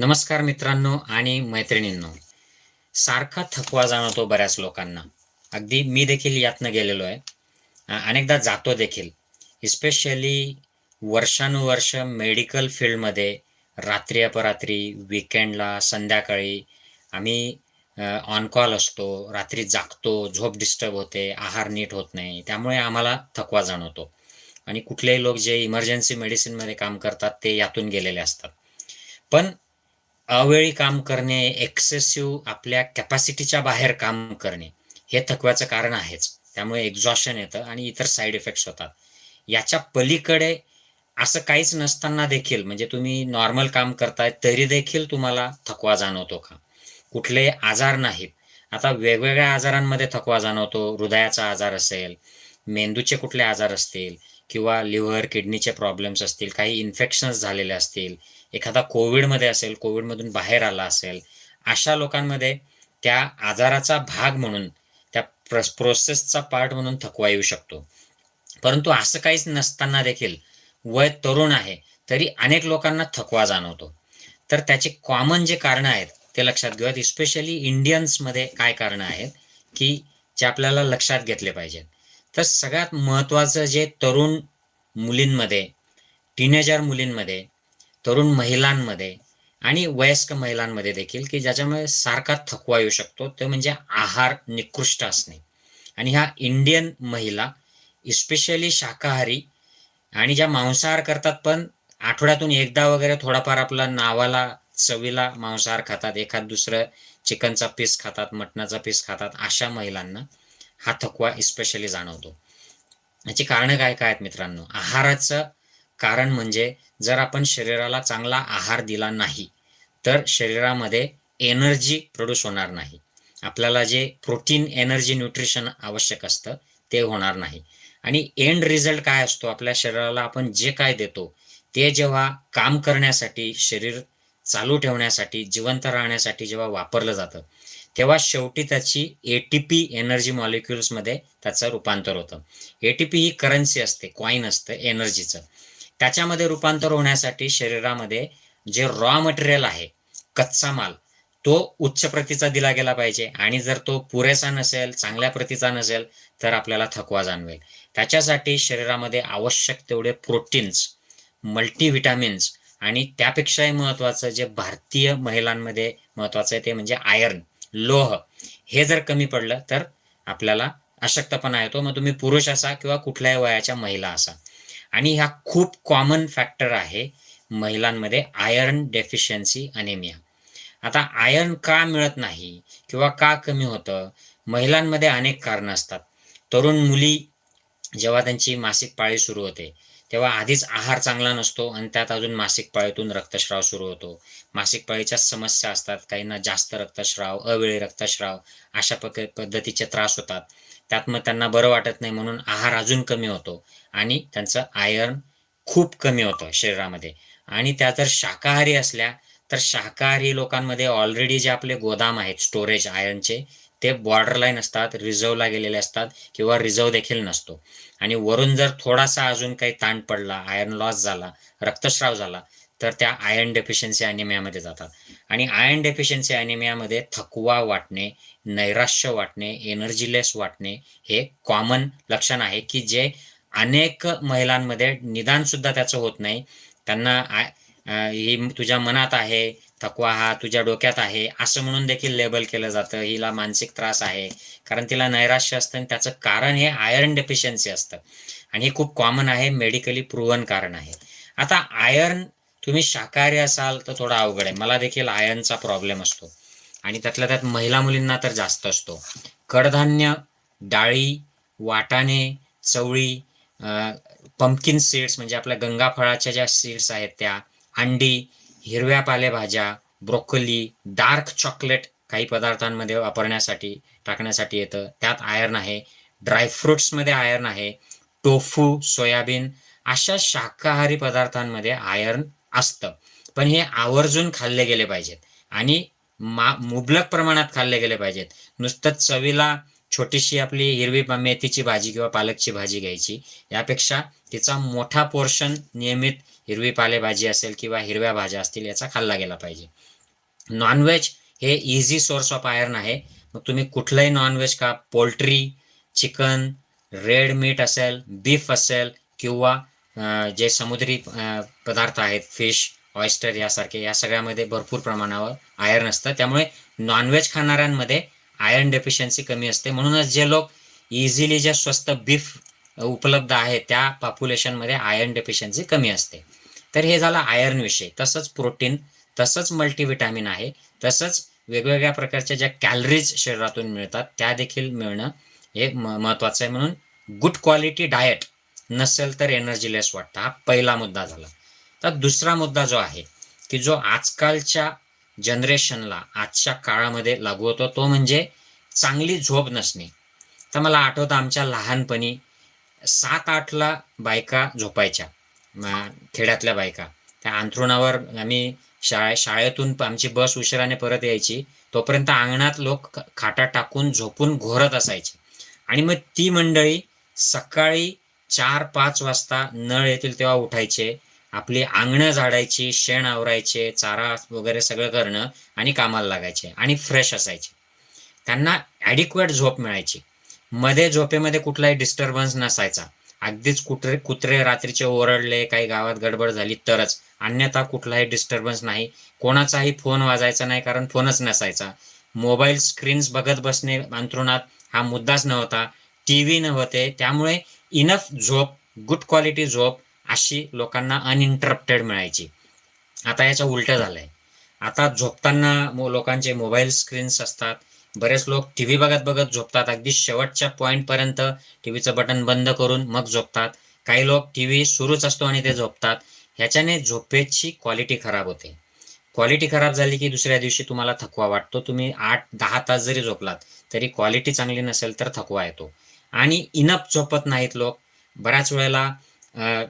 नमस्कार मित्रांनो आणि मैत्रिणींनो. सारखा थकवा जाणवतो बऱ्याच लोकांना. अगदी मी देखील यातनं गेलेलो आहे. अनेकदा जातो देखील. इस्पेशली वर्षानुवर्ष मेडिकल फील्डमध्ये रात्री अपरात्री विकेंडला संध्याकाळी आम्ही ऑन कॉल असतो. रात्री जागतो झोप डिस्टर्ब होते आहार नीट होत नाही. त्यामुळे आम्हाला थकवा जाणवतो. आणि कुठलेही लोक जे इमर्जन्सी मेडिसिनमध्ये काम करतात ते यातून गेलेले असतात. पण अवेळी काम करणे एक्सेसिव्ह आपल्या कॅपॅसिटीच्या बाहेर काम करणे हे थकव्याचं कारण आहेच. त्यामुळे एक्झॉशन येतं आणि इतर साईड इफेक्ट्स होतात. याच्या पलीकडे असं काहीच नसताना देखील म्हणजे तुम्ही नॉर्मल काम करताय तरी देखील तुम्हाला थकवा जाणवतो का? कुठले आजार नाहीत. आता वेगवेगळ्या आजारांमध्ये थकवा जाणवतो. हृदयाचा आजार असेल मेंदूचे कुठले आजार असतील किंवा लिव्हर किडनीचे प्रॉब्लेम्स असतील काही इन्फेक्शन्स झालेले असतील एखादा कोविडमध्ये असेल कोविडमधून बाहेर आला असेल अशा लोकांमध्ये त्या आजाराचा भाग म्हणून त्या प्र प्रोसेसचा पार्ट म्हणून थकवा येऊ शकतो. परंतु असं काहीच नसताना देखील वय तरुण आहे तरी अनेक लोकांना थकवा जाणवतो. तर त्याचे कॉमन जे कारणं आहेत ते लक्षात घेऊयात. इस्पेशली इंडियन्समध्ये काय कारणं आहेत की जे आपल्याला लक्षात घेतले पाहिजेत. तर सगळ्यात महत्त्वाचं जे तरुण मुलींमध्ये टीनेजर मुलींमध्ये तरुण महिलांमध्ये आणि वयस्क महिलांमध्ये देखील की ज्याच्यामुळे सारखा थकवा येऊ शकतो. ते म्हणजे आहार निकृष्ट असणे. आणि ह्या इंडियन महिला इस्पेशली शाकाहारी आणि ज्या मांसाहार करतात पण आठवड्यातून एकदा वगैरे थोडाफार आपला नावाला चवीला मांसाहार खातात. एखाद दुसरं चिकनचा पीस खातात मटणाचा पीस खातात अशा महिलांना हा थकवा इस्पेशली जाणवतो. याची कारणं काय काय आहेत मित्रांनो? आहाराचं कारण म्हणजे जर आपण शरीराला चांगला आहार दिला नाही तर शरीरामध्ये एनर्जी प्रोड्यूस होणार नाही. आपल्याला जे प्रोटीन एनर्जी न्यूट्रिशन आवश्यक असतं ते होणार नाही. आणि एंड रिझल्ट काय असतो? आपल्या शरीराला आपण जे काय देतो ते जेव्हा काम करण्यासाठी शरीर चालू ठेवण्यासाठी जिवंत राहण्यासाठी जेव्हा वापरलं जातं तेव्हा शेवटी त्याची ए टी पी एनर्जी मॉलिक्युल्समध्ये त्याचं रूपांतर होतं. ए टी पी ही करन्सी असते कॉईन असतं एनर्जीचं त्याच्यामध्ये रूपांतर होण्यासाठी शरीरामध्ये जे रॉ मटेरियल आहे कच्चा माल तो उच्च प्रतीचा दिला गेला पाहिजे. आणि जर तो पुरेसा नसेल चांगल्या प्रतीचा नसेल तर आपल्याला थकवा जाणवेल. त्याच्यासाठी शरीरामध्ये आवश्यक तेवढे प्रोटीन्स मल्टीव्हिटॅमिन्स आणि त्यापेक्षाही महत्त्वाचं जे भारतीय महिलांमध्ये महत्त्वाचं आहे ते म्हणजे आयर्न लोह. हे जर कमी पडलं तर आपल्याला अशक्तपणा येतो. मग तुम्ही पुरुष असा किंवा कुठल्याही वयाच्या महिला असा. आणि ह्या खूप कॉमन फॅक्टर आहे महिलांमध्ये आयर्न डेफिशियन्सी अनेमिया आता आयर्न का मिळत नाही किंवा का कमी होतं? महिलांमध्ये अनेक कारणं असतात. तरुण मुली जेव्हा त्यांची मासिक पाळी सुरू होते तेव्हा आधीच आहार चांगला नसतो आणि त्यात अजून मासिक पाळीतून रक्तस्राव सुरू होतो. मासिक पाळीच्या समस्या असतात काहींना जास्त रक्तस्राव अवेळी रक्तस्राव अशा पद्धतीचे त्रास होतात. त्यात मग त्यांना बरं वाटत नाही म्हणून आहार अजून कमी होतो आणि त्यांचं आयर्न खूप कमी होतं शरीरामध्ये. आणि त्या जर शाकाहारी असल्या तर शाकाहारी लोकांमध्ये ऑलरेडी जे आपले गोदाम आहेत स्टोरेज आयर्नचे ते बॉर्डरलाईन असतात रिझर्वला गेलेले असतात किंवा रिझर्व देखील नसतो. आणि वरून जर थोडासा अजून काही ताण पडला आयर्न लॉस झाला रक्तस्राव झाला तर त्या आयर्न डेफिशियन्सी अॅनिमियामध्ये जातात. आणि आयर्न डेफिशियन्सी अॅनिमियामध्ये थकवा वाटणे नैराश्य वाटणे एनर्जीलेस वाटणे हे कॉमन लक्षण आहे की जे अनेक महिलांमध्ये निदानसुद्धा त्याचं होत नाही. त्यांना ही तुझ्या मनात आहे थकवा हा तुझ्या डोक्यात आहे असं म्हणून देखील लेबल केलं जातं हिला मानसिक त्रास आहे. कारण तिला नैराश्य असतं आणि त्याचं कारण हे आयर्न डेफिशियन्सी असतं. आणि हे खूप कॉमन आहे मेडिकली प्रूव्हन कारण आहे. आता आयर्न तुम्ही शाकाहारी असाल तर थोडा अवघड आहे. मला देखील आयर्नचा प्रॉब्लेम असतो. आणि त्यातल्या त्यात महिला मुलींना तर जास्त असतो. कडधान्य डाळी वाटाणे चवळी पंपकिन सीड्स म्हणजे आपल्या गंगाफळाच्या ज्या सीड्स आहेत त्या अंडी हिरव्या पालेभाज्या ब्रोकोली डार्क चॉकलेट काही पदार्थांमध्ये वापरण्यासाठी टाकण्यासाठी येतं. त्यात आयर्न आहे. ड्रायफ्रुट्समध्ये आयर्न आहे. टोफू सोयाबीन अशा शाकाहारी पदार्थांमध्ये आयर्न असतं. पण हे आवर्जून खाल्ले गेले पाहिजेत. आणि मा मुबलक प्रमाणात खाल्ले गेले पाहिजेत. नुसतंच चवीला छोटीशी आपली हिरवी मेथीची भाजी किंवा पालकची भाजी घ्यायची. यापेक्षा तिचा मोठा पोर्शन नियमित हिरवी पालेभाजी असेल किंवा हिरव्या भाज्या असतील याचा खाल्ला गेला पाहिजे. नॉनव्हेज हे इझी सोर्स ऑफ आयर्न आहे. मग तुम्ही कुठलंही नॉनव्हेज का पोल्ट्री चिकन रेड मीट असेल बीफ असेल किंवा जे समुद्री पदार्थ आहेत फिश ऑयस्टर यासारखे या सगळ्यामध्ये भरपूर प्रमाणावर आयर्न असतं. त्यामुळे नॉनव्हेज खाणाऱ्यांमध्ये आयर्न डेफिशियन्सी कमी असते. म्हणूनच जे लोक इझिली जे स्वस्त बीफ उपलब्ध आहे त्या पॉप्युलेशनमध्ये आयर्न डेफिशियन्सी कमी असते. तर हे झालं आयर्न विषय. तसंच प्रोटीन तसंच मल्टीविटॅमिन आहे. तसंच वेगवेगळ्या प्रकारच्या ज्या कॅलरीज शरीरातून मिळतात त्या देखील मिळणं हे म महत्त्वाचं आहे. म्हणून गुड क्वालिटी डाएट नसेल तर एनर्जीलेस वाटतं. हा पहिला मुद्दा झाला. तर दुसरा मुद्दा जो आहे की जो आजकालच्या जनरेशनला आजच्या काळामध्ये लागू होतो तो म्हणजे चांगली झोप नसणे. तर मला आठवतं आमच्या लहानपणी सात आठला बायका झोपायच्या. खेड्यातल्या बायका. त्या अंथरुणावर आम्ही शाळे शाळेतून आमची बस उशिराने परत यायची. तोपर्यंत अंगणात लोक खाटा टाकून झोपून घोरत असायचे. आणि मग ती मंडळी सकाळी चार पाच वाजता नळ येतील तेव्हा उठायचे. आपली अंगणं झाडायची शेण आवरायचे चारा वगैरे सगळं करणं आणि कामाला लागायचे आणि फ्रेश असायचे. त्यांना ॲडिक्वेट झोप मिळायची. मध्ये झोपेमध्ये कुठलाही डिस्टर्बन्स नसायचा. अगदीच कुत्रे कुत्रे रात्रीचे ओरडले काही गावात गडबड झाली तरच. अन्यथा कुठलाही डिस्टर्बन्स नाही. कोणाचाही फोन वाजायचा नाही कारण फोनच नसायचा. मोबाईल स्क्रीन्स बघत बसणे अंथरुणात हा मुद्दाच नव्हता. टी व्ही नव्हते. त्यामुळे इनफ झोप गुड क्वालिटी झोप अशी लोकांना अनइंटरप्टेड मिळायची. आता याच्या उलटं झालंय. आता झोपताना लोकांचे मोबाईल स्क्रीन्स असतात. बरेच लोक टी व्ही बघत बघत झोपतात. अगदी शेवटच्या पॉईंटपर्यंत टी व्हीचं बटन बंद करून मग झोपतात. काही लोक टी व्ही सुरूच असतो आणि ते झोपतात. ह्याच्याने झोपेची क्वालिटी खराब होते. क्वालिटी खराब झाली की दुसऱ्या दिवशी तुम्हाला थकवा वाटतो. तुम्ही आठ दहा तास जरी झोपलात तरी क्वालिटी चांगली नसेल तर थकवा येतो. आणि इनप झोपत नाहीत लोक. बऱ्याच वेळेला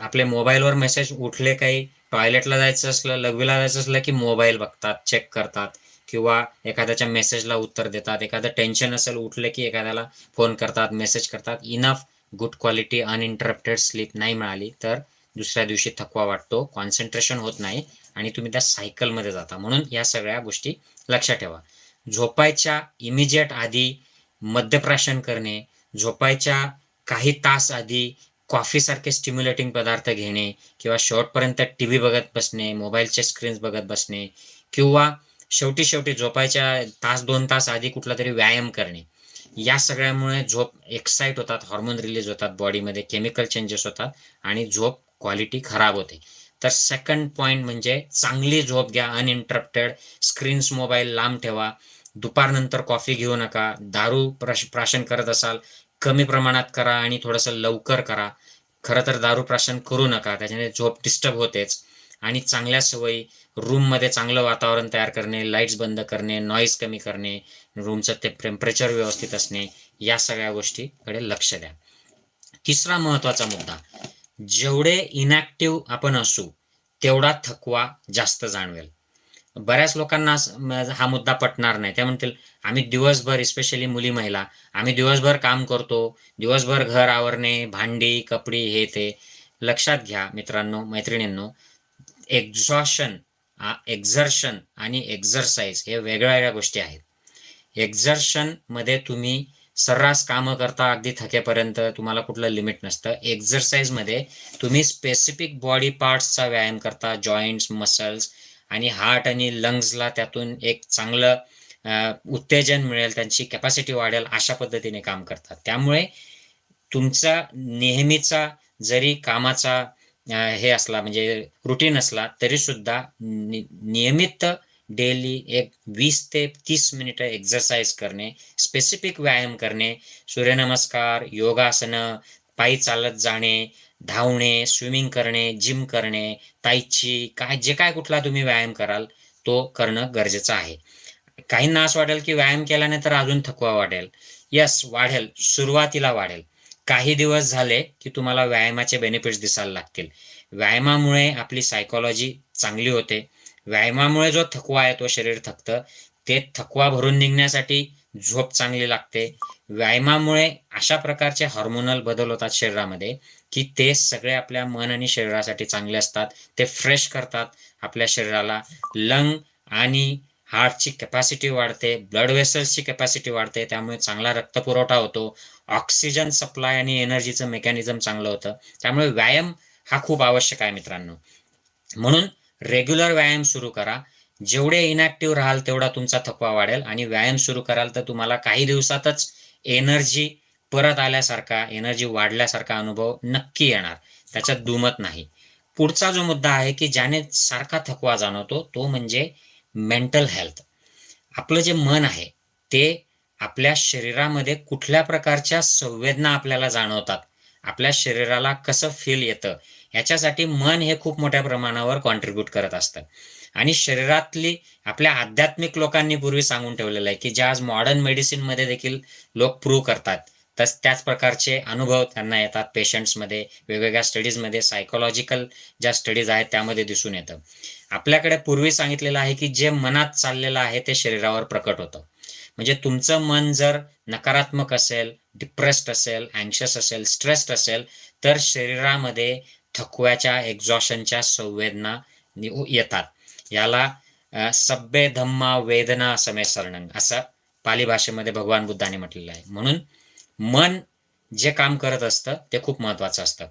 आपले मोबाईलवर मेसेज उठले काही टॉयलेटला जायचं असलं लघवीला जायचं असलं की मोबाईल बघतात चेक करतात. किंवा एखाद्याच्या मेसेजला उत्तर देतात. एखादं टेन्शन असेल उठलं की एखाद्याला फोन करतात मेसेज करतात. Enough good quality uninterrupted sleep नाही मिळाली तर दुसऱ्या दिवशी थकवा वाटतो कॉन्सन्ट्रेशन होत नाही आणि तुम्ही त्या सायकलमध्ये जाता. म्हणून या सगळ्या गोष्टी लक्षात ठेवा. झोपायच्या इमिजिएट आधी मद्यप्राशन करणे झोपायच्या काही तास आधी कॉफीसारखे स्टिम्युलेटिंग पदार्थ घेणे किंवा शेवटपर्यंत टी व्ही बघत बसणे मोबाईलचे स्क्रीन्स बघत बसणे किंवा शेवटी शेवटी झोपायच्या तास दोन तास आधी कुठला तरी व्यायाम करणे. या सगळ्यामुळे झोप एक्साईट होतात हॉर्मोन रिलीज होतात बॉडीमध्ये केमिकल चेंजेस होतात आणि झोप क्वालिटी खराब होते. तर सेकंड पॉईंट म्हणजे चांगली झोप घ्या अनइंटरप्टेड स्क्रीन्स मोबाईल लांब ठेवा. दुपारनंतर कॉफी घेऊ नका दारू प्राश प्राशन करत असाल कमी प्रमाणात करा आणि थोडंसं लवकर करा. खरं तर दारू प्राशन करू नका त्याच्याने झोप डिस्टर्ब होतेच. आणि चांगल्या सवयी रूममध्ये चांगलं वातावरण तयार करणे लाईट्स बंद करणे नॉईज कमी करणे रूमचं ते टेम्परेचर व्यवस्थित असणे या सगळ्या गोष्टीकडे लक्ष द्या. तिसरा महत्त्वाचा मुद्दा जेवढे इनॅक्टिव्ह आपण असू तेवढा थकवा जास्त जाणवेल. बऱ्याच लोकांना हा मुद्दा पटणार नाही. त्या म्हणतील आम्ही दिवसभर स्पेशली मुली महिला आम्ही दिवसभर काम करतो दिवसभर घर आवरणे भांडी कपडी हे ते. लक्षात घ्या मित्रांनो मैत्रिणींनो एक्झॉशन एक्झर्शन आणि एक्झरसाइज हे वेगळ्या वेगळ्या गोष्टी आहेत. एक्झर्शनमध्ये तुम्ही सर्रास कामं करता अगदी थकेपर्यंत तुम्हाला कुठलं लिमिट नसतं. एक्झरसाइजमध्ये तुम्ही स्पेसिफिक बॉडी पार्ट्सचा व्यायाम करता जॉईंट्स मसल्स आणि हार्ट आणि लंग्सला त्यातून एक चांगलं उत्तेजन मिळेल त्यांची कॅपॅसिटी वाढेल अशा पद्धतीने काम करतात. त्यामुळे तुमचा नेहमीचा जरी कामाचा हे असला म्हणजे रुटीन असला तरी सुद्धा नि- नियमित डेली एक वीस ते तीस मिनिटं एक्झरसाइज करणे स्पेसिफिक व्यायाम करणे सूर्यनमस्कार योगासनं पायी चालत जाणे धावणे स्विमिंग करणे जिम करणे ताईची काय जे काय कुठला तुम्ही व्यायाम कराल तो करणं गरजेचं आहे. काहींना असं वाटेल की व्यायाम केल्याने तर अजून थकवा वाढेल यस वाढेल. सुरुवातीला वाढेल. काही दिवस झाले की तुम्हाला व्यायामाचे बेनिफिट्स दिसायला लागतील. व्यायामामुळे आपली सायकोलॉजी चांगली होते. व्यायामामुळे जो थकवा आहे तो शरीर थकतं. ते थकवा भरून निघण्यासाठी झोप चांगली लागते. व्यायामामुळे अशा प्रकारचे हॉर्मोनल बदल होतात शरीरामध्ये. की ते सगळे आपल्या मन आणि शरीरासाठी चांगले असतात. ते फ्रेश करतात आपल्या शरीराला. लंग आणि हार्टची कॅपॅसिटी वाढते. ब्लड वेसल्सची कॅपॅसिटी वाढते. त्यामुळे चांगला रक्तपुरवठा होतो. ऑक्सिजन सप्लाय आणि एनर्जीचं मेकॅनिझम चांगलं होतं. त्यामुळे व्यायाम हा खूप आवश्यक आहे मित्रांनो. म्हणून रेग्युलर व्यायाम सुरू करा. जेवढे इनॅक्टिव्ह राहाल तेवढा तुमचा थकवा वाढेल आणि व्यायाम सुरू कराल तर तुम्हाला काही दिवसातच एनर्जी परत आल्यासारखा एनर्जी वाढल्यासारखा अनुभव नक्की येणार. त्याच्यात दुमत नाही. पुढचा जो मुद्दा आहे की ज्याने सारखा थकवा जाणवतो तो म्हणजे मेंटल हेल्थ आपलं जे मन आहे ते आपल्या शरीरामध्ये कुठल्या प्रकारच्या संवेदना आपल्याला जाणवतात? आपल्या शरीराला कसं फील येतं? याच्यासाठी मन हे खूप मोठ्या प्रमाणावर कॉन्ट्रीब्यूट करत असतं. आणि शरीरातली आपल्या आध्यात्मिक लोकांनी पूर्वी सांगून ठेवलेलं आहे की ज्या आज मॉडर्न मेडिसिनमध्ये देखील लोक प्रूव्ह करतात. तस त्याच प्रकारचे अनुभव त्यांना येतात पेशंट्समध्ये वेगवेगळ्या स्टडीजमध्ये सायकोलॉजिकल ज्या स्टडीज आहेत त्यामध्ये दिसून येतं. आपल्याकडे पूर्वी सांगितलेलं आहे की जे मनात चाललेलं आहे ते शरीरावर प्रकट होतं. म्हणजे तुमचं मन जर नकारात्मक असेल डिप्रेस्ड असेल अँक्शस असेल स्ट्रेस्ड असेल तर शरीरामध्ये थकव्याच्या एक्झॉशनच्या संवेदना येतात. याला सभ्य धम्मा वेदना समेसरणं असं पाली भाषेमध्ये भगवान बुद्धाने म्हटलेलं आहे. म्हणून मन जे काम करत असतं ते खूप महत्वाचं असतं.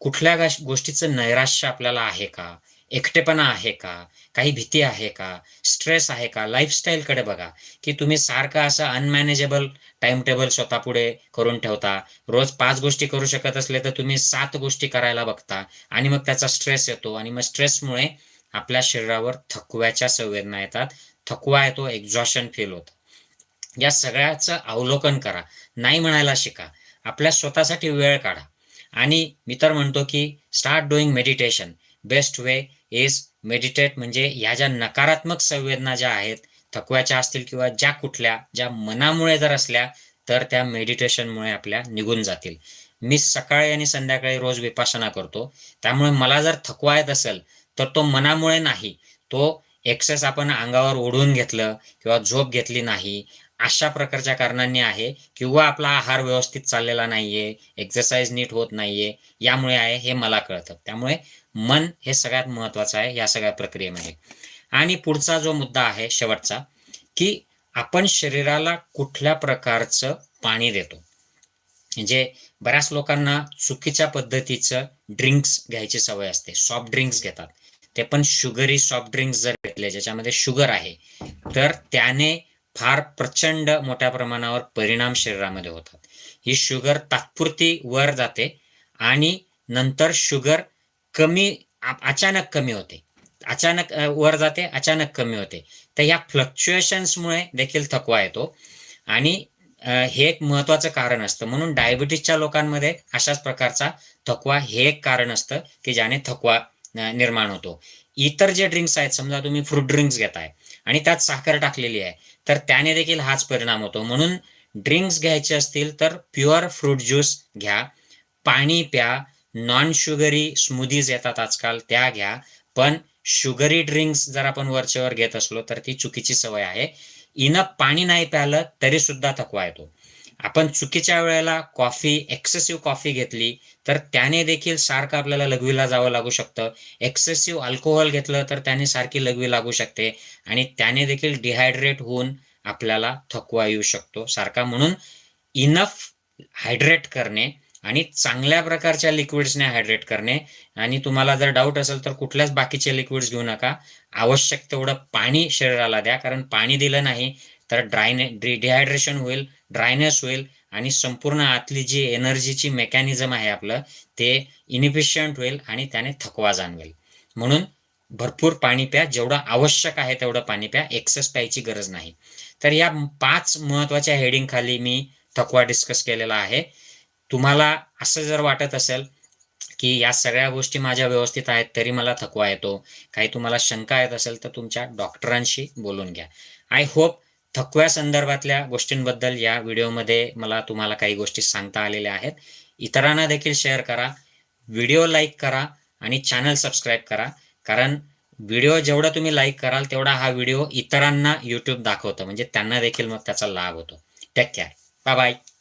कुठल्या गोष्टीचं नैराश्य आपल्याला आहे का? एकटेपणा आहे का? काही भीती आहे का? स्ट्रेस आहे का? लाईफस्टाईलकडे बघा. की तुम्ही सारखं असं अनमॅनेजेबल टाइम टेबल स्वतःपुढे करून ठेवता. रोज पाच गोष्टी करू शकत असले तर तुम्ही सात गोष्टी करायला बघता आणि मग त्याचा स्ट्रेस येतो आणि मग स्ट्रेसमुळे आपल्या शरीरावर थकव्याच्या संवेदना येतात. थकवा येतो एक्झॉशन फील होतं. या सगळ्याचं अवलोकन करा. नाही म्हणायला शिका. आपल्या स्वतःसाठी वेळ काढा. आणि मी तर म्हणतो की start doing meditation best way is meditate म्हणजे ह्या ज्या नकारात्मक संवेदना ज्या आहेत थकव्याच्या असतील किंवा ज्या कुठल्या ज्या मनामुळे जर असल्या तर त्या मेडिटेशनमुळे आपल्या निघून जातील. मी सकाळी आणि संध्याकाळी रोज विपासना करतो. त्यामुळे मला जर थकवा येत असेल तर तो मनामुळे नाही. तो एक्सेस आपण अंगावर ओढून घेतलं किंवा झोप घेतली नाही अशा प्रकारच्या कारणांनी आहे किंवा आपला आहार व्यवस्थित चाललेला नाहीये एक्सरसाइज नीट होत नाहीये यामुळे आहे हे मला कळतं. त्यामुळे मन हे सगळ्यात महत्वाचं आहे या सगळ्या प्रक्रियेमध्ये. आणि पुढचा जो मुद्दा आहे शेवटचा की आपण शरीराला कुठल्या प्रकारचं पाणी देतो? म्हणजे बऱ्याच लोकांना चुकीच्या पद्धतीचं ड्रिंक्स घ्यायची सवय असते सॉफ्ट ड्रिंक्स घेतात. ते पण शुगरी सॉफ्ट ड्रिंक्स जर घेतले ज्याच्यामध्ये शुगर आहे तर त्याने फार प्रचंड मोठ्या प्रमाणावर परिणाम शरीरामध्ये होतात. ही शुगर तात्पुरती वर जाते आणि नंतर शुगर कमी अचानक कमी होते. अचानक वर जाते अचानक कमी होते. तर ह्या फ्लक्च्युएशन्समुळे देखील थकवा येतो. आणि हे एक महत्वाचं कारण असतं. म्हणून डायबिटीसच्या लोकांमध्ये अशाच प्रकारचा थकवा हे एक कारण असतं की ज्याने थकवा निर्माण होतो. इतर जे ड्रिंक्स आहेत समजा तुम्ही फ्रूट ड्रिंक्स घेताय आणि त्यात साखर टाकलेली आहे. तर त्याने देखील हाच परिणाम होतो. म्हणून ड्रिंक्स घ्यायचे असतील तर प्युअर फ्रूट ज्यूस घ्या. पाणी प्या. नॉन शुगरी स्मूदीज येतात आजकाल त्या घ्या. पण शुगरी ड्रिंक्स जर आपण वरचेवर घेत असलो तर ती चुकीची सवय आहे. इनफ पाणी नाही प्यालं तरी सुद्धा थकवा येतो. आपण चुकीच्या वेळेला कॉफी एक्सेसिव्ह कॉफी घेतली तर त्याने देखील सारखं आपल्याला लघवीला जावं लागू शकतं. एक्सेसिव्ह अल्कोहोल घेतलं तर त्याने सारखी लघवी लागू शकते. आणि त्याने देखील डिहायड्रेट होऊन आपल्याला थकवा येऊ शकतो. सारखा म्हणून इनफ हायड्रेट करणे आणि चांगल्या प्रकारच्या लिक्विड्सने हायड्रेट करणे. आणि तुम्हाला जर डाऊट असेल तर कुठल्याच बाकीचे लिक्विड्स घेऊ नका. आवश्यक तेवढं पाणी शरीराला द्या कारण पाणी दिलं नाही तर ड्रायने डिहायड्रेशन होईल ड्रायनेस होईल आणि संपूर्ण आतली जी एनर्जीची मेकॅनिझम आहे आपलं ते इनिफिशियंट होईल आणि त्याने थकवा जाणवेल. म्हणून भरपूर पाणी प्या जेवढं आवश्यक आहे तेवढं पाणी प्या एक्सेस प्यायची गरज नाही. तर या पाच महत्त्वाच्या हेडिंग खाली मी थकवा डिस्कस केलेला आहे. तुम्हाला असं जर वाटत असेल की या सगळ्या गोष्टी माझ्या व्यवस्थित आहेत तरी मला थकवा येतो. काही तुम्हाला शंका येत असेल तर तुमच्या डॉक्टरांशी बोलून घ्या. आय होप थकव्या संदर्भातल्या गोष्टींबद्दल या व्हिडिओमध्ये मला तुम्हाला काही गोष्टी सांगता आलेल्या आहेत. इतरांना देखील शेअर करा. व्हिडिओ लाईक करा आणि चॅनल सबस्क्राईब करा. कारण व्हिडिओ जेवढा तुम्ही लाईक कराल तेवढा हा व्हिडिओ इतरांना यूट्यूब दाखवतो. म्हणजे त्यांना देखील मग त्याचा लाभ होतो. Take care bye bye